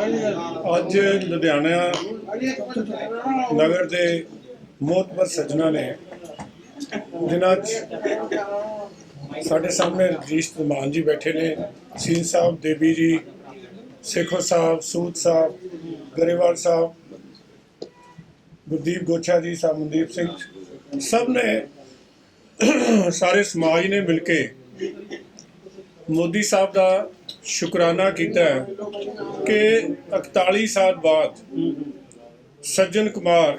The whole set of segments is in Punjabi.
ਅੱਜ ਲੁਧਿਆਣਾ ਨਗਰ ਦੇ ਮੋਤਬਰ ਸੱਜਣਾ ਨੇ ਜਿਨ੍ਹਾਂ 'ਚ ਸਾਡੇ ਸਾਹਮਣੇ ਰਜੀਸ਼ ਧਮਾਨ ਜੀ ਬੈਠੇ ਨੇ, ਸੀਨ ਸਾਹਿਬ ਦੇਵੀ ਜੀ, ਸੇਖੋ ਸਾਹਿਬ ਸੂਦ ਸਾਹਿਬ, ਗਰੇਵਾਲ ਸਾਹਿਬ, ਗੁਰਦੀਪ ਗੋਛਾ ਜੀ ਸਾਹਿਬ ਮਨਦੀਪ ਸਿੰਘ, ਸਭ ਨੇ ਸਾਰੇ ਸਮਾਜ ਨੇ ਮਿਲ ਕੇ ਮੋਦੀ ਸਾਹਿਬ ਦਾ ਸ਼ੁਕਰਾਨਾ ਕੀਤਾ ਹੈ। ਕਿ 41 ਸਾਲ ਬਾਅਦ ਸੱਜਣ ਕੁਮਾਰ,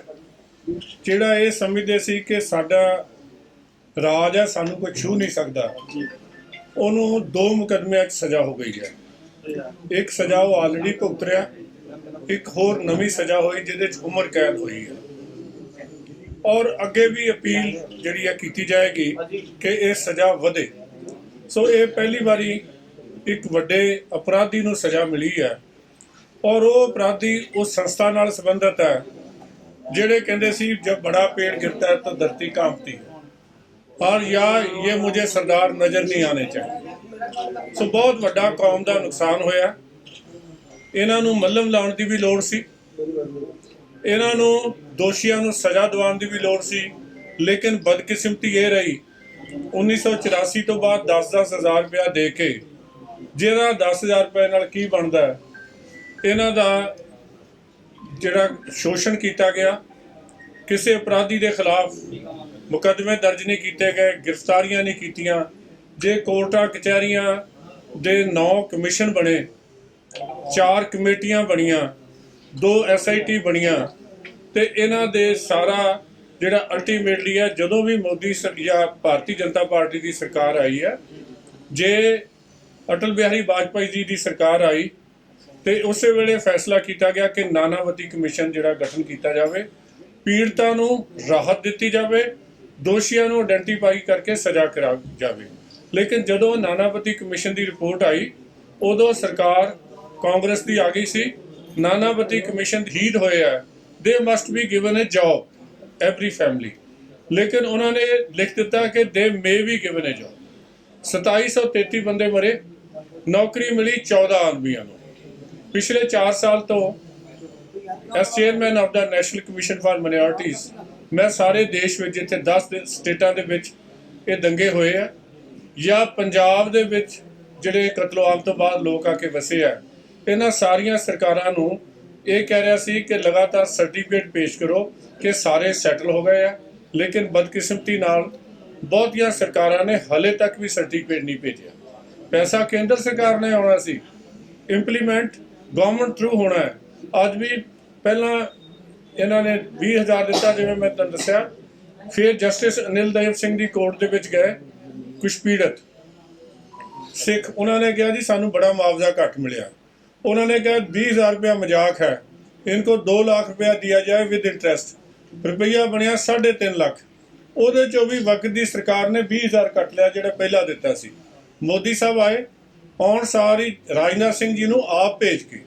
ਜਿਹੜਾ ਇਹ ਸਮਝਦੇ ਸੀ ਕਿ ਸਾਡਾ ਰਾਜ ਹੈ ਸਾਨੂੰ ਕੋਈ ਛੂ ਨਹੀਂ ਸਕਦਾ, ਉਹਨੂੰ ਦੋ ਮੁਕਦਮਿਆਂ 'ਚ ਸਜ਼ਾ ਹੋ ਗਈ ਹੈ। ਇੱਕ ਸਜ਼ਾ ਉਹ ਆਲਰੇਡੀ ਭੁਗਤ ਰਿਹਾ, ਇੱਕ ਹੋਰ ਨਵੀਂ ਸਜ਼ਾ ਹੋਈ, ਜਿਹਦੇ 'ਚ ਉਮਰ ਕੈਦ ਹੋਈ ਹੈ। ਔਰ ਅੱਗੇ ਵੀ ਅਪੀਲ ਜਿਹੜੀ ਹੈ ਕੀਤੀ ਜਾਏਗੀ ਕਿ ਇਹ ਸਜ਼ਾ ਵਧੇ। ਸੋ ਇਹ ਪਹਿਲੀ ਵਾਰੀ ਇੱਕ ਵੱਡੇ ਅਪਰਾਧੀ ਨੂੰ ਸਜ਼ਾ ਮਿਲੀ ਹੈ। ਔਰ ਉਹ ਅਪਰਾਧੀ ਉਸ ਸੰਸਥਾ ਨਾਲ ਸੰਬੰਧਿਤ ਹੈ, ਜਿਹੜੇ ਕਹਿੰਦੇ ਸੀ, ਜਬ ਬੜਾ ਪੇੜ ਗਿਰਤਾ ਹੈ, ਤਾਂ ਧਰਤੀ ਕਾਂਪਤੀ ਹੈ। ਔਰ ਯਾ ਇਹ ਮੁਝੇ ਸਰਦਾਰ ਨਜ਼ਰ ਨਹੀਂ ਆਣੇ ਚਾਹੀਦੇ। ਸੋ ਬਹੁਤ ਵੱਡਾ ਕੌਮ ਦਾ ਨੁਕਸਾਨ ਹੋਇਆ। ਇਹਨਾਂ ਨੂੰ ਮੱਲਮ ਲਾਉਣ ਦੀ ਵੀ ਲੋੜ ਸੀ। ਇਹਨਾਂ ਨੂੰ ਦੋਸ਼ੀਆਂ ਨੂੰ ਸਜ਼ਾ ਦਿਵਾਉਣ ਦੀ ਵੀ ਲੋੜ ਸੀ। ਲੇਕਿਨ ਬਦਕਿਸਮਤੀ ਇਹ ਰਹੀ 1984 ਤੋਂ ਬਾਅਦ 10-10 ਹਜ਼ਾਰ ਰੁਪਇਆ ਦੇ ਕੇ ਜਿਹੜਾ 10000 ਰੁਪਏ ਨਾਲ ਕੀ ਬਣਦਾ ਹੈ ਇਹਨਾਂ ਦਾ ਜਿਹੜਾ ਸ਼ੋਸ਼ਣ ਕੀਤਾ ਗਿਆ, ਕਿਸੇ ਅਪਰਾਧੀ ਦੇ ਖਿਲਾਫ ਮੁਕੱਦਮੇ ਦਰਜ ਨਹੀਂ ਕੀਤੇ ਗਏ, ਗ੍ਰਿਫਤਾਰੀਆਂ ਨਹੀਂ ਕੀਤੀਆਂ, ਜੇ ਕੋਰਟਾਂ, ਕਚਹਿਰੀਆਂ ਦੇ 9 ਕਮਿਸ਼ਨ ਬਣੇ, ਚਾਰ ਕਮੇਟੀਆਂ ਬਣੀਆਂ, ਦੋ ਐਸਆਈਟੀ ਬਣੀਆਂ, ਤੇ ਇਹਨਾਂ ਦੇ ਸਾਰਾ ਜਿਹੜਾ ਅਲਟੀਮੇਟਲੀ ਹੈ ਜਦੋਂ ਵੀ ਮੋਦੀ ਸਰ ਜਾਂ ਭਾਰਤੀ ਜਨਤਾ ਪਾਰਟੀ ਦੀ ਸਰਕਾਰ ਆਈ ਹੈ ਜੇ ਅਟਲ ਬਿਹਾਰੀ ਵਾਜਪਾਈ ਜੀ ਦੀ ਸਰਕਾਰ ਆਈ ਤੇ ਉਸੇ ਵੇਲੇ ਫੈਸਲਾ ਕੀਤਾ ਗਿਆ ਕਿ ਨਾਨਾਵਤੀ ਕਮਿਸ਼ਨ ਜਿਹੜਾ ਗਠਨ ਕੀਤਾ ਜਾਵੇ, ਪੀੜਤਾਂ ਨੂੰ ਰਾਹਤ ਦਿੱਤੀ ਜਾਵੇ, ਦੋਸ਼ੀਆਂ ਨੂੰ ਆਇਡੈਂਟੀਫਾਈ ਕਰਕੇ ਸਜ਼ਾ ਕਰਾ ਜਾਵੇ। ਲੇਕਿਨ ਜਦੋਂ ਨਾਨਾਵਤੀ ਕਮਿਸ਼ਨ ਦੀ ਰਿਪੋਰਟ ਆਈ, ਉਦੋਂ ਸਰਕਾਰ ਕਾਂਗਰਸ ਦੀ ਆ ਗਈ ਸੀ। ਨਾਨਾਵਤੀ ਕਮਿਸ਼ਨ ਹੀਦ ਹੋਇਆ ਦੇ must be given a job every family ਲੇਕਿਨ ਉਹਨਾਂ ਨੇ ਲਿਖ ਦਿੱਤਾ ਕਿ ਦੇ ਮੇ ਵੀ ਗਿਵਨ ਅ ਜੌਬ 2733 ਬੰਦੇ ਮਰੇ। ਨੌਕਰੀ ਮਿਲੀ 14 ਆਦਮੀਆਂ ਨੂੰ। ਪਿਛਲੇ 4 ਸਾਲ ਤੋਂ as chairman of the national commission for minorities ਮੈਂ ਸਾਰੇ ਦੇਸ਼ ਵਿੱਚ ਜਿੱਥੇ 10 ਸਟੇਟਾਂ ਦੇ ਵਿੱਚ ਇਹ ਦੰਗੇ ਹੋਏ ਆ ਜਾਂ ਪੰਜਾਬ ਦੇ ਵਿੱਚ ਜਿਹੜੇ ਕਤਲੋਆਮ ਤੋਂ ਬਾਅਦ ਲੋਕ ਆ ਕੇ ਵਸੇ ਆ, ਇਹਨਾਂ ਸਾਰੀਆਂ ਸਰਕਾਰਾਂ ਨੂੰ ਇਹ ਕਹਿ ਰਿਹਾ ਸੀ ਕਿ ਲਗਾਤਾਰ ਸਰਟੀਫਿਕੇਟ ਪੇਸ਼ ਕਰੋ ਕਿ ਸਾਰੇ ਸੈਟਲ ਹੋ ਗਏ ਆ, ਲੇਕਿਨ ਬਦਕਿਸਮਤੀ ਨਾਲ ਬਹੁਤੀਆਂ ਸਰਕਾਰਾਂ ਨੇ ਹਲੇ ਤੱਕ ਵੀ ਸਰਟੀਫਿਕੇਟ ਨਹੀਂ ਭੇਜਿਆ। ਪੈਸਾ ਕੇਂਦਰ ਸਰਕਾਰ ਨੇ ਆਉਣਾ ਸੀ। ਇੰਪਲੀਮੈਂਟ ਗਵਰਨਮੈਂਟ ਥਰੂ ਹੋਣਾ ਹੈ। ਅੱਜ ਵੀ ਪਹਿਲਾਂ ਇਹਨਾਂ ਨੇ 20000 ਦਿੱਤਾ, ਜਿਵੇਂ ਮੈਂ ਤੁਹਾਨੂੰ ਦੱਸਿਆ। ਫਿਰ ਜਸਟਿਸ ਅਨਿਲ ਦੇਵ ਸਿੰਘ ਦੀ ਕੋਰਟ ਦੇ ਵਿੱਚ ਗਏ ਕੁਝ ਪੀੜਤ। ਸਿੱਖ, ਉਹਨਾਂ ਨੇ ਕਿਹਾ ਜੀ, ਸਾਨੂੰ ਬੜਾ ਮੁਆਵਜ਼ਾ ਘੱਟ ਮਿਲਿਆ। ਉਹਨਾਂ ਨੇ ਕਿਹਾ 20000 ਰੁਪਇਆ ਮਜ਼ਾਕ ਹੈ। ਇਨਕੋ 2 ਲੱਖ ਰੁਪਇਆ ਦਿਆ ਜਾਏ ਵਿਦ ਇੰਟਰਸਟ ਰੁਪਈਆ ਬਣਿਆ 3.5 ਲੱਖ। ਉਹਦੇ ਚੋਂ ਵੀ ਵਕਤ ਦੀ ਸਰਕਾਰ ਨੇ 20000 ਕੱਟ ਲਿਆ, ਜਿਹੜਾ ਪਹਿਲਾਂ ਦਿੱਤਾ ਸੀ। ਮੋਦੀ ਸਾਹਿਬ ਆਏ ਆਉਣ ਸਾਰੀ ਰਾਜਨਾਥ ਸਿੰਘ ਜੀ ਨੂੰ ਆਪ ਭੇਜ ਕੇ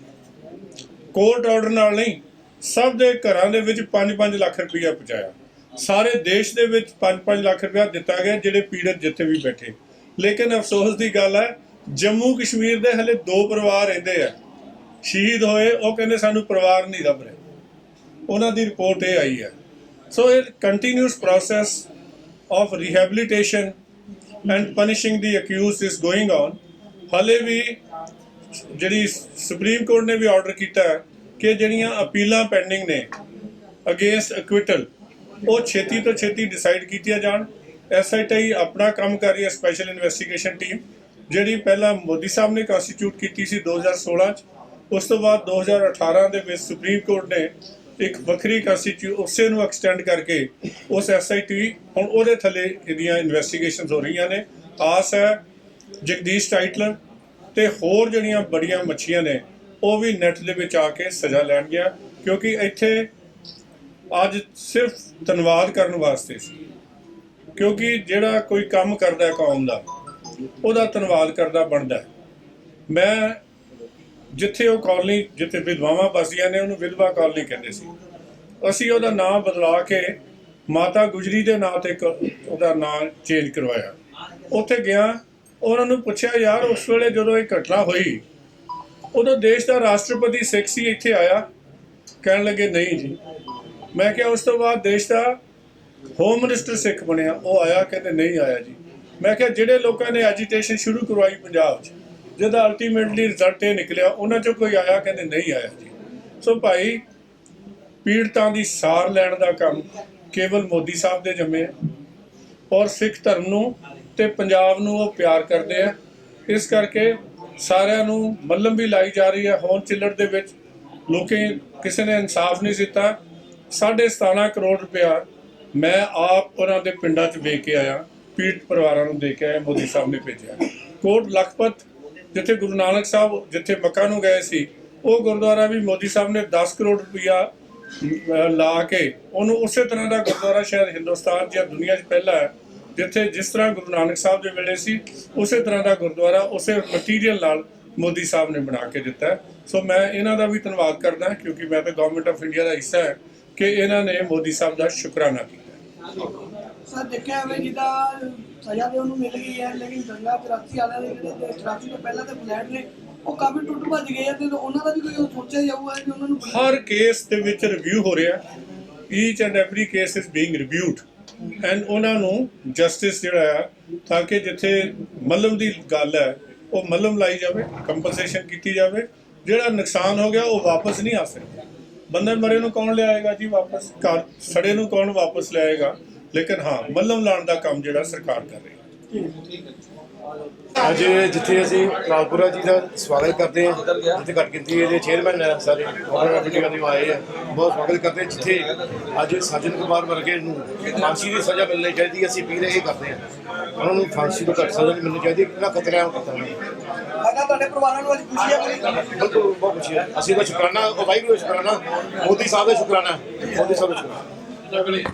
ਕੋਰਟ ਆਰਡਰ ਨਾਲ ਨਹੀਂ, ਸਭ ਦੇ ਘਰਾਂ ਦੇ ਵਿੱਚ 5-5 ਲੱਖ ਰੁਪਇਆ ਪਹੁੰਚਾਇਆ। ਸਾਰੇ ਦੇਸ਼ ਦੇ ਵਿੱਚ 5-5 ਲੱਖ ਰੁਪਇਆ ਦਿੱਤਾ ਗਿਆ, ਜਿਹੜੇ ਪੀੜਤ ਜਿੱਥੇ ਵੀ ਬੈਠੇ। ਲੇਕਿਨ ਅਫਸੋਸ ਦੀ ਗੱਲ ਹੈ, ਜੰਮੂ ਕਸ਼ਮੀਰ ਦੇ ਹਲੇ ਦੋ ਪਰਿਵਾਰ ਰਹਿੰਦੇ ਆ। ਸ਼ਹੀਦ ਹੋਏ, ਉਹ ਕਹਿੰਦੇ ਸਾਨੂੰ ਪਰਿਵਾਰ ਨਹੀਂ ਲੱਭ ਰਿਹਾ। ਉਹਨਾਂ ਦੀ ਰਿਪੋਰਟ ਇਹ ਆਈ ਹੈ। ਸੋ ਇਹ continuous process of rehabilitation and punishing the accused is going on ਹਾਲੇ ਵੀ ਜਿਹੜੀ ਸੁਪਰੀਮ ਕੋਰਟ ਨੇ ਵੀ ਆਰਡਰ ਕੀਤਾ ਕਿ ਜਿਹੜੀਆਂ ਅਪੀਲਾਂ ਪੈਂਡਿੰਗ ਨੇ ਅਗੇਂਸਟ ਅਕਵਿਟਲ ਉਹ ਛੇਤੀ ਤੋਂ ਛੇਤੀ ਡਿਸਾਈਡ ਕੀਤੀਆਂ ਜਾਣ। ਐਸਆਈਟੀ ਆਪਣਾ ਕੰਮ ਕਰ ਰਹੀ ਹੈ ਸਪੈਸ਼ਲ ਇਨਵੈਸਟੀਗੇਸ਼ਨ ਟੀਮ ਜਿਹੜੀ ਪਹਿਲਾਂ ਮੋਦੀ ਸਾਹਿਬ ਨੇ ਕੰਸਟੀਚਿਊਟ ਕੀਤੀ ਸੀ 2016 ਚ। ਉਸ ਤੋਂ ਬਾਅਦ 2018 ਦੇ ਵਿੱਚ ਸੁਪਰੀਮ ਕੋਰਟ ਨੇ ਇੱਕ ਵੱਖਰੀ ਕੰਸਟੀਚਿਊ ਉਸੇ ਨੂੰ ਐਕਸਟੈਂਡ ਕਰਕੇ ਉਸ ਐਸਆਈਟੀ ਹੁਣ ਉਹਦੇ ਥੱਲੇ ਇਹਦੀਆਂ ਇਨਵੈਸਟੀਗੇਸ਼ਨਸ ਹੋ ਰਹੀਆਂ ਨੇ। ਆਸ ਹੈ ਜਗਦੀਸ਼ ਟਾਈਟਲਰ ਤੇ ਹੋਰ ਜਿਹੜੀਆਂ ਬੜੀਆਂ ਮੱਛੀਆਂ ਨੇ, ਉਹ ਵੀ ਨੈਟ ਦੇ ਵਿੱਚ ਆ ਕੇ ਸਜ਼ਾ ਲੈਣਗੀਆਂ ਕਿਉਂਕਿ ਇੱਥੇ ਅੱਜ ਸਿਰਫ ਧੰਨਵਾਦ ਕਰਨ ਵਾਸਤੇ ਸੀ। ਕਿਉਂਕਿ ਜਿਹੜਾ ਕੋਈ ਕੰਮ ਕਰਦਾ ਹੈ ਕੌਮ ਦਾ, ਉਹਦਾ ਧੰਨਵਾਦ ਕਰਦਾ ਬਣਦਾ ਮੈਂ ਜਿੱਥੇ ਉਹ ਕਾਲਨੀ ਜਿੱਥੇ ਵਿਧਵਾਵਾਂ ਬਸਦੀਆਂ ਨੇ, ਉਹਨੂੰ ਵਿਧਵਾ ਕਾਲਨੀ ਕਹਿੰਦੇ ਸੀ। ਅਸੀਂ ਉਹਦਾ ਨਾਮ ਬਦਲਾ ਕੇ ਮਾਤਾ ਗੁਜਰੀ ਦੇ ਨਾਂ ਤੇ ਇੱਕ ਉਹਦਾ ਨਾਮ ਚੇਂਜ ਕਰਵਾਇਆ। ਉੱਥੇ ਗਿਆ ਉਹਨਾਂ ਨੂੰ ਪੁੱਛਿਆ, ਯਾਰ, ਉਸ ਵੇਲੇ ਜਦੋਂ ਇਹ ਘਟਨਾ ਹੋਈ, ਉਦੋਂ ਦੇਸ਼ ਦਾ ਰਾਸ਼ਟਰਪਤੀ ਸਿੱਖ ਸੀ, ਇੱਥੇ ਆਇਆ? ਕਹਿਣ ਲੱਗੇ, ਨਹੀਂ ਜੀ। ਮੈਂ ਕਿਹਾ, ਉਸ ਤੋਂ ਬਾਅਦ ਦੇਸ਼ ਦਾ ਹੋਮ ਮਿਨਿਸਟਰ ਸਿੱਖ ਬਣਿਆ। ਉਹ ਆਇਆ, ਕਹਿੰਦੇ, ਨਹੀਂ ਆਇਆ ਜੀ। ਮੈਂ ਕਿਹਾ, ਜਿਹੜੇ ਲੋਕਾਂ ਨੇ ਐਜੀਟੇਸ਼ਨ ਸ਼ੁਰੂ ਕਰਵਾਈ ਪੰਜਾਬ 'ਚ, ਜਿਹਦਾ ਅਲਟੀਮੇਟਲੀ ਰਿਜ਼ਲਟ ਇਹ ਨਿਕਲਿਆ, ਉਹਨਾਂ 'ਚੋਂ ਕੋਈ ਆਇਆ? ਕਹਿੰਦੇ, ਨਹੀਂ ਆਇਆ ਜੀ। ਸੋ ਭਾਈ, ਪੀੜਤਾਂ ਦੀ ਸਾਰ ਲੈਣ ਦਾ ਕੰਮ ਕੇਵਲ ਮੋਦੀ ਸਾਹਿਬ ਦੇ ਜੰਮੇ ਹੈ ਔਰ ਸਿੱਖ ਧਰਮ ਨੂੰ ਤੇ ਪੰਜਾਬ ਨੂੰ ਉਹ ਪਿਆਰ ਕਰਦੇ ਆ। ਇਸ ਕਰਕੇ ਸਾਰਿਆਂ ਨੂੰ ਮੱਲਮ ਵੀ ਲਾਈ ਜਾ ਰਹੀ ਹੈ। ਹੋਣ ਚਿੱਲੜ ਦੇ ਵਿੱਚ ਲੋਕੇ ਕਿਸੇ ਨੇ ਇਨਸਾਫ ਨਹੀਂ ਦਿੱਤਾ। ਸਾਢੇ 17 ਕਰੋੜ ਰੁਪਇਆ ਮੈਂ ਆਪ ਉਹਨਾਂ ਦੇ ਪਿੰਡਾਂ 'ਚ ਵੇਚ ਕੇ ਆਇਆ। ਪੀੜਤ ਪਰਿਵਾਰਾਂ ਨੂੰ ਦੇ ਕੇ ਆਇਆ। ਮੋਦੀ ਸਾਹਿਬ ਨੇ ਭੇਜਿਆ। ਕੋਟ ਲਖਪਤ ਜਿੱਥੇ ਗੁਰੂ ਨਾਨਕ ਸਾਹਿਬ ਜਿੱਥੇ ਮੱਕਾ ਨੂੰ ਗਏ ਸੀ, ਉਹ ਗੁਰਦੁਆਰਾ ਵੀ ਮੋਦੀ ਸਾਹਿਬ ਨੇ 10 ਕਰੋੜ ਰੁਪਇਆ ਲਾ ਕੇ ਉਹਨੂੰ ਉਸੇ ਤਰ੍ਹਾਂ ਦਾ ਗੁਰਦੁਆਰਾ ਸ਼ਾਇਦ ਹਿੰਦੁਸਤਾਨ ਜਾਂ ਦੁਨੀਆ 'ਚ ਪਹਿਲਾ ਹੈ। ਜਿੱਥੇ ਜਿਸ ਤਰ੍ਹਾਂ ਗੁਰੂ ਨਾਨਕ ਸਾਹਿਬ ਦੇ ਵੇਲੇ ਸੀ ਉਸੇ ਤਰ੍ਹਾਂ ਦਾ ਗੁਰਦੁਆਰਾ ਉਸੇ ਮਟੀਰੀਅਲ ਨਾਲ ਮੋਦੀ ਸਾਹਿਬ ਨੇ ਬਣਾ ਕੇ ਦਿੱਤਾ। ਸੋ ਮੈਂ ਇਹਨਾਂ ਦਾ ਵੀ ਧੰਨਵਾਦ ਕਰਦਾ ਕਿਉਂਕਿ ਮੈਂ ਤਾਂ ਗਵਰਨਮੈਂਟ ਆਫ ਇੰਡੀਆ ਦਾ ਹਿੱਸਾ ਹੈ ਕਿ ਇਹਨਾਂ ਨੇ ਮੋਦੀ ਸਾਹਿਬ ਦਾ ਸ਼ੁਕਰਾਨਾ ਕੀਤਾ ਸਰ ਦੇਖਿਆ ਹੋਵੇ ਜਿੱਦਾਂ ਸਜ਼ਾ ਤੇ ਉਹਨੂੰ ਮਿਲ ਗਈ ਹੈ ਲੇਕਿਨ ਦੰਗਾ 83 ਵਾਲਿਆਂ ਦੇ ਜਿਹੜੇ 83 ਤੋਂ ਪਹਿਲਾਂ ਦੇ ਫਲੈਟ ਨੇ ਉਹ ਕਾਫੀ ਟੁੱਟ ਭੱਜ ਗਏ ਆ ਤੇ ਉਹਨਾਂ ਦਾ ਵੀ ਕੋਈ ਸੋਚਿਆ ਜਾਊਗਾ ਕਿ ਉਹਨਾਂ ਨੂੰ ਹਰ ਕੇਸ ਦੇ ਵਿੱਚ ਰਿਵਿਊ ਹੋ ਰਿਹਾ each and every case is being reviewed and ਉਹਨਾਂ ਨੂੰ ਜਸਟਿਸ ਜਿਹੜਾ ਆ, ਤਾਂ ਕਿ ਜਿੱਥੇ ਮੱਲਮ ਦੀ ਗੱਲ ਹੈ, ਉਹ ਮੱਲਮ ਲਾਈ ਜਾਵੇ ਕੰਪਨਸੇਸ਼ਨ ਕੀਤੀ ਜਾਵੇ, ਜਿਹੜਾ ਨੁਕਸਾਨ ਹੋ ਗਿਆ, ਉਹ ਵਾਪਸ ਨਹੀਂ ਆ ਸਕਦਾ। ਬੰਦੇ ਮਰੇ ਨੂੰ ਕੌਣ ਲਿਆਏਗਾ ਜੀ ਵਾਪਸ? ਘਰ ਸੜੇ ਨੂੰ ਕੌਣ ਵਾਪਸ ਲਿਆਏਗਾ? ਲੇਕਿਨ ਹਾਂ, ਮੱਲਮ ਲਾਉਣ ਦਾ ਕੰਮ ਜਿਹੜਾ ਸਰਕਾਰ ਕਰ ਰਹੀ ਅੱਜ ਜਿੱਥੇ ਅਸੀਂ ਲਾਲਪੁਰਾ ਜੀ ਦਾ ਸਵਾਗਤ ਕਰਦੇ ਹਾਂ ਜਿੱਥੇ ਘੱਟ ਗਿਣਤੀ ਦੇ ਚੇਅਰਮੈਨ ਸਾਰੇ ਉਹਨਾਂ ਦੇ ਜਿਹੜੇ ਆਏ ਆ ਬਹੁਤ ਸਵਾਗਤ ਕਰਦੇ ਜਿੱਥੇ ਅੱਜ ਸੱਜਣ ਕੁਮਾਰ ਵਰਗੇ ਨੂੰ ਫਾਂਸੀ ਦੀ ਸਜ਼ਾ ਮਿਲਣੀ ਚਾਹੀਦੀ ਅਸੀਂ ਪੀਰ ਇਹ ਕਰਦੇ ਹਾਂ। ਉਹਨਾਂ ਨੂੰ ਫਾਂਸੀ ਤੋਂ ਘੱਟ ਸਜ਼ਾ ਨਹੀਂ ਮਿਲਣੀ ਚਾਹੀਦੀ ਕਿੰਨਾ ਖਤਰਾ ਹੈ ਉਹ ਪਤਾ ਨਹੀਂ। ਅਗਾ ਤੁਹਾਡੇ ਪਰਿਵਾਰਾਂ ਨੂੰ ਅੱਜ ਖੁਸ਼ੀ ਹੈ ਬਿਲਕੁਲ ਬਹੁਤ ਖੁਸ਼ੀ ਹੈ ਅਸੀਂ ਦਾ ਸ਼ੁਕਰਾਨਾ ਉਹ ਵਾਹਿਗੁਰੂ ਦਾ ਸ਼ੁਕਰਾਨਾ ਮੋਦੀ ਸਾਹਿਬ ਦਾ ਸ਼ੁਕਰਾਨਾ ਮੋਦੀ ਸਾਹਿਬ ਦਾ ਸ਼ੁਕਰਾਨਾ।